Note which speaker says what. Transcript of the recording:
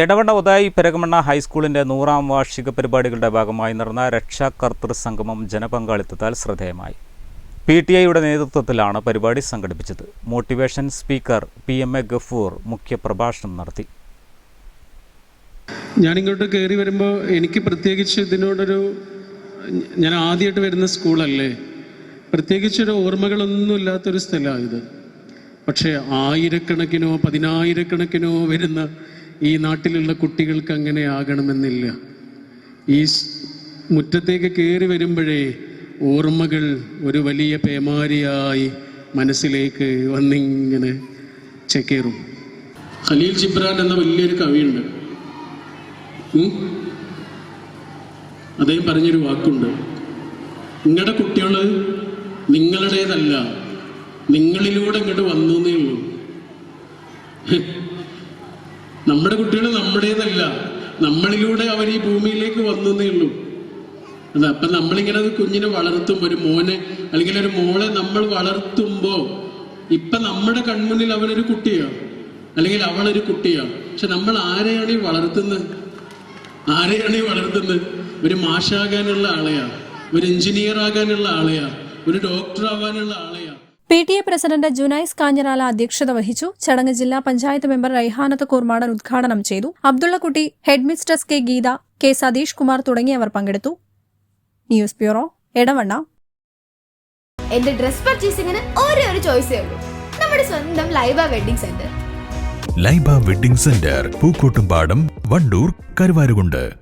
Speaker 1: എടവണ്ണ ഉദായി പെരകമണ്ണ ഹൈസ്കൂളിന്റെ നൂറാം വാർഷിക പരിപാടികളുടെ ഭാഗമായി നടന്ന രക്ഷാകർത്തൃ സംഗമം ജനപങ്കാളിത്തത്താൽ ശ്രദ്ധേയമായി. പി ടി ഐയുടെ നേതൃത്വത്തിലാണ് പരിപാടി സംഘടിപ്പിച്ചത്. Motivation speaker P M A Gafoor മുഖ്യപ്രഭാഷണം നടത്തി.
Speaker 2: ഞാനിങ്ങോട്ട് കയറി വരുമ്പോൾ എനിക്ക് പ്രത്യേകിച്ച് ഇതിനോടൊരു ഞാൻ ആദ്യമായിട്ട് വരുന്ന സ്കൂളല്ലേ? പ്രത്യേകിച്ചൊരു ഓർമ്മകളൊന്നും ഇല്ലാത്തൊരു സ്ഥലമാണ് ഇത്. പക്ഷേ ആയിരക്കണക്കിനോ പതിനായിരക്കണക്കിനോ വരുന്ന ഈ നാട്ടിലുള്ള കുട്ടികൾക്ക് അങ്ങനെ ആകണമെന്നില്ല. ഈ മുറ്റത്തേക്ക് കയറി വരുമ്പോഴേ ഓർമ്മകൾ ഒരു വലിയ പേമാരിയായി മനസ്സിലേക്ക് വന്നിങ്ങനെ ചെക്കേറും. ഖലീൽ ജിബ്രാൻ എന്ന വലിയൊരു കവിയുണ്ട്? അദ്ദേഹം പറഞ്ഞൊരു വാക്കുണ്ട്. നിങ്ങളുടെ കുട്ടികൾ നിങ്ങളുടേതല്ല നിങ്ങളിലൂടെ ഇങ്ങോട്ട് വന്നു എന്നേ ഉള്ളൂ കുട്ടികൾ നമ്മുടേതല്ല. നമ്മളിലൂടെ അവർ ഈ ഭൂമിയിലേക്ക് വന്നു എന്നേ ഉള്ളൂ. അത് അപ്പൊ നമ്മളിങ്ങനെ ഒരു കുഞ്ഞിനെ വളർത്തുമ്പോൾ ഒരു മോനെ അല്ലെങ്കിൽ ഒരു മോളെ നമ്മൾ വളർത്തുമ്പോ ഇപ്പൊ നമ്മുടെ കൺമുന്നിൽ അവനൊരു കുട്ടിയാണ് അല്ലെങ്കിൽ അവളൊരു കുട്ടിയാണ് പക്ഷെ നമ്മൾ ആരെയാണ് ഈ വളർത്തുന്നത്? ആരെയാണ് ഈ വളർത്തുന്നത്? ഒരു മാഷാകാനുള്ള ആളെയാണ് ഒരു എഞ്ചിനീയർ ആകാനുള്ള ആളെയാണ് ഒരു ഡോക്ടർ ആവാനുള്ള ആളെയാ.
Speaker 3: P T A president Junais Kanjirala അധ്യക്ഷത വഹിച്ചു. ചടങ്ങ് ജില്ലാ പഞ്ചായത്ത് മെമ്പർ റൈഹാനത്ത് കുർമാടൻ ഉദ്ഘാടനം ചെയ്തു. Abdullakutty headmistress K Geetha K Satheesh Kumar തുടങ്ങിയവർ പങ്കെടുത്തു. News bureau Edavanna.
Speaker 4: എന്റെ ഡ്രസ് പർച്ചേസിംഗിന് ഒരേ ഒരു ചോയ്സേ ഉള്ളൂ. നമ്മുടെ സ്വന്തം Laiba wedding centre.
Speaker 5: Laiba wedding centre Pookkottumpadam Wandoor Karuvarakundu.